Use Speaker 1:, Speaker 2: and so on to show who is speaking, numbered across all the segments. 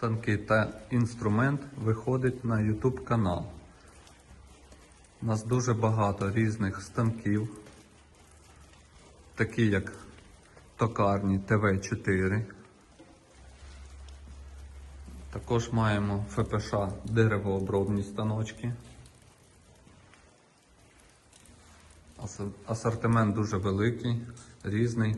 Speaker 1: станки та інструмент виходить на YouTube канал. У нас дуже багато різних станків, такі як токарні ТВ4. Також маємо ФПШ деревообробні станочки. Асортимент дуже великий, різний.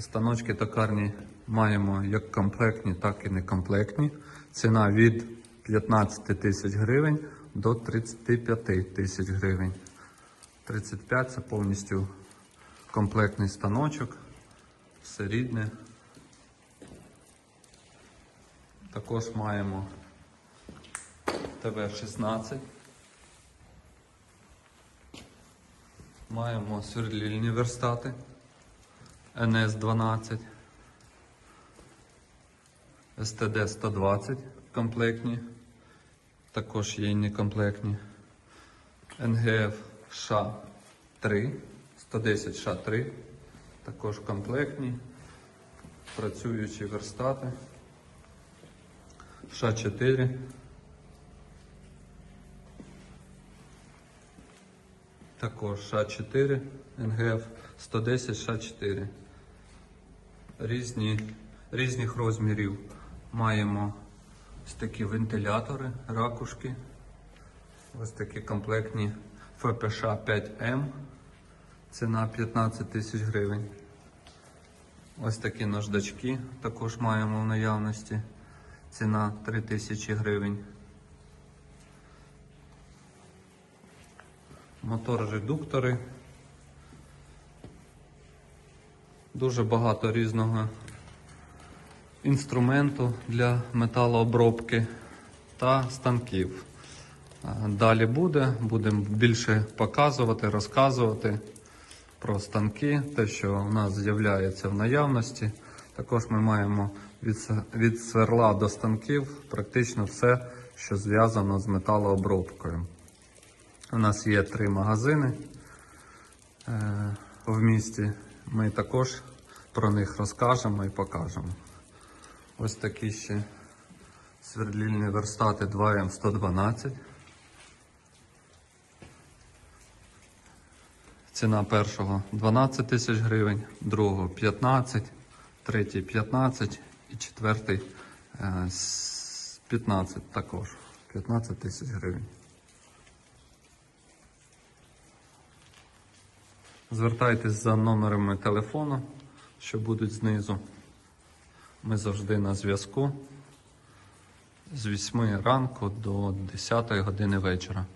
Speaker 1: Станочки токарні маємо як комплектні, так і некомплектні. Ціна від 15 тисяч гривень до 35 тисяч гривень. 35 це повністю комплектний станочок, все рідне. Також маємо ТВ-16. Маємо сверлільні верстати НС-12, СТД-120 комплектні, також є і некомплектні. НГФ ША-3, 110 ША-3, також комплектні, працюючі верстати. ША-4. Також ША-4, НГФ 110 ША-4. Різні, різних розмірів маємо ось такі вентилятори, ракушки. Ось такі комплектні ФПШ 5М. Ціна 15 тисяч гривень. Ось такі наждачки також маємо в наявності. Ціна 3 тисячі гривень. Мотор-редуктори. Дуже багато різного інструменту для металообробки та станків. Далі буде, будемо більше показувати, розказувати про станки, те, що у нас з'являється в наявності. Також ми маємо від, сверла до станків практично все, що зв'язано з металообробкою. У нас є три магазини е, в місті. Ми також про них розкажемо і покажемо. Ось такі ще свердлільні верстати 2М112. Ціна першого 12 тисяч гривень, другого 15, третій 15 і четвертий е, 15 також. 15 тисяч гривень. Звертайтесь за номерами телефону, що будуть знизу. Ми завжди на зв'язку з 8 ранку до 10 години вечора.